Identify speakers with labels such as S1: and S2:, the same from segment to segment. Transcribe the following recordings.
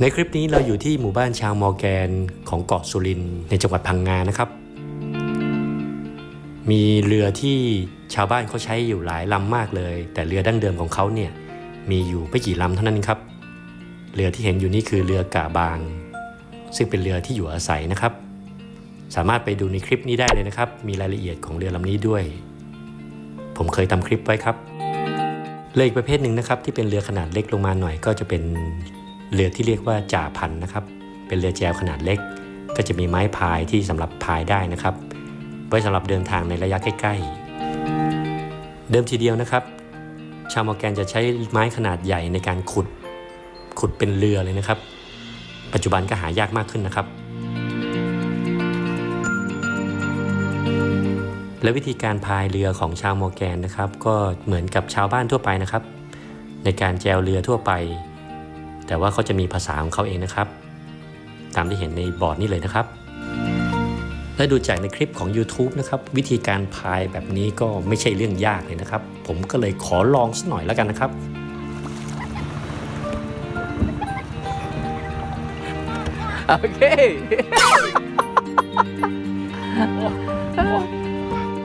S1: ในคลิปนี้เราอยู่ที่หมู่บ้านชาวมอร์แกนของเกาะสุรินในจังหวัดพังงานะครับ มีเรือที่ชาวบ้านเขาใช้อยู่หลายลำมากเลย แต่เรือดั้งเดิมของเขาเนี่ยมีอยู่ไม่กี่ลำเท่านั้นครับ เรือที่เห็นอยู่นี่คือเรือกาบาง ซึ่งเป็นเรือที่อยู่อาศัยนะครับ สามารถไปดูในคลิปนี้ได้เลยนะครับ มีรายละเอียดของเรือลำนี้ด้วย ผมเคยทำคลิปไว้ครับ เรืออีกประเภทหนึ่งนะครับที่เป็นเรือขนาดเล็กลงมาหน่อย ก็จะเป็นเรือที่เรียกว่าจ่าพันนะครับ เป็นเรือแจวขนาดเล็ก ก็จะมีไม้พายที่สำหรับพายได้นะครับ ไว้สำหรับเดินทางในระยะใกล้ๆ เดิมทีเดียวนะครับ ชาวมอร์แกนจะใช้ไม้ขนาดใหญ่ในการขุด ขุดเป็นเรือเลยนะครับ ปัจจุบันก็หายากมากขึ้นนะครับ และวิธีการพายเรือของชาวมอร์แกนนะครับ ก็เหมือนกับชาวบ้านทั่วไปนะครับ ในการแจวเรือทั่วไป แต่ว่าเขาจะมีภาษาของเขาเองนะครับ ตามที่เห็นในบอร์ดนี้เลยนะครับ และดูจากในคลิปของ YouTube นะครับ วิธีการพายแบบนี้ก็ไม่ใช่เรื่องยากเลยนะครับ ผมก็เลยขอลองสักหน่อยแล้วกันนะครับ
S2: โอเค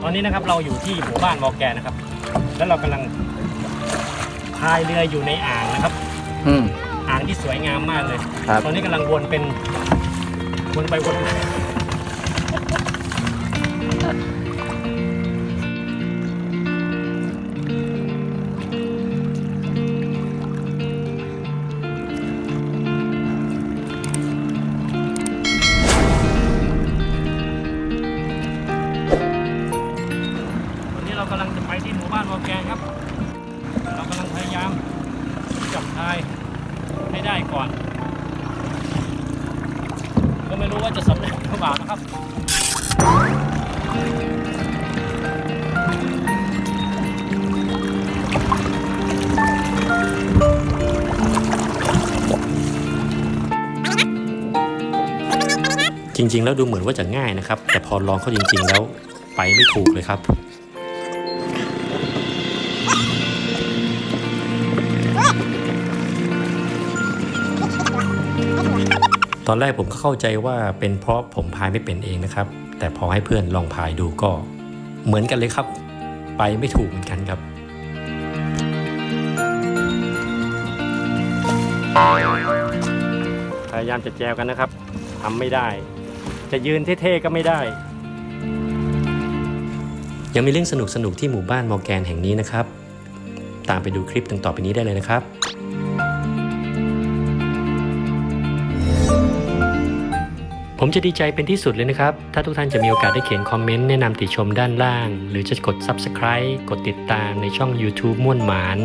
S1: ตอนนี้นะครับเราอยู่ที่หมู่บ้านมอร์แกนนะครับ แล้วเรากำลังพายเรืออยู่ในอ่างนะครับ
S2: อืม
S1: อ่างที่สวยงามมากเลย
S2: ครับ
S1: ตอนนี้กำลังวนเป็นวนไปวนมา ไปที่หมู่บ้านมอแกนครับ เรากำลังพยายามจับทายให้ได้ก่อน ก็ไม่รู้ว่าจะสำเร็จหรือเปล่านะครับจริงๆ แล้วดูเหมือนว่าจะง่ายนะครับ แต่พอลองเข้าจริง ๆ แล้วไปไม่ถูกเลยครับ อนแรกผมก็เข้าใจว่าเป็นเพราะผมพายไม่เป็นเองนะครับ แต่พอให้เพื่อนลองพายดูก็เหมือนกันเลยครับ ไปไม่ถูกเหมือนกันครับพยายามจะแจวกันนะครับทำไม่ได้ จะยืนเท่ๆก็ไม่ได้ ยังมีเรื่องสนุกๆที่หมู่บ้านมอร์แกนแห่งนี้นะครับ ตามไปดูคลิปต่อไปนี้ได้เลยนะครับ ผมจะดีใจเป็นที่สุดเลยนะครับ ถ้าทุกท่านจะมีโอกาสได้เขียนคอมเมนต์แนะนำติชมด้านล่าง หรือจะกด Subscribe กดติดตามในช่อง YouTube ม่วนหมาน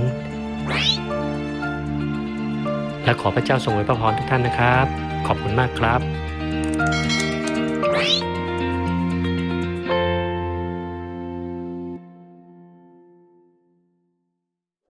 S1: และขอพระเจ้าทรงไว้พระพรทุกท่านนะครับ ขอบคุณมากครับ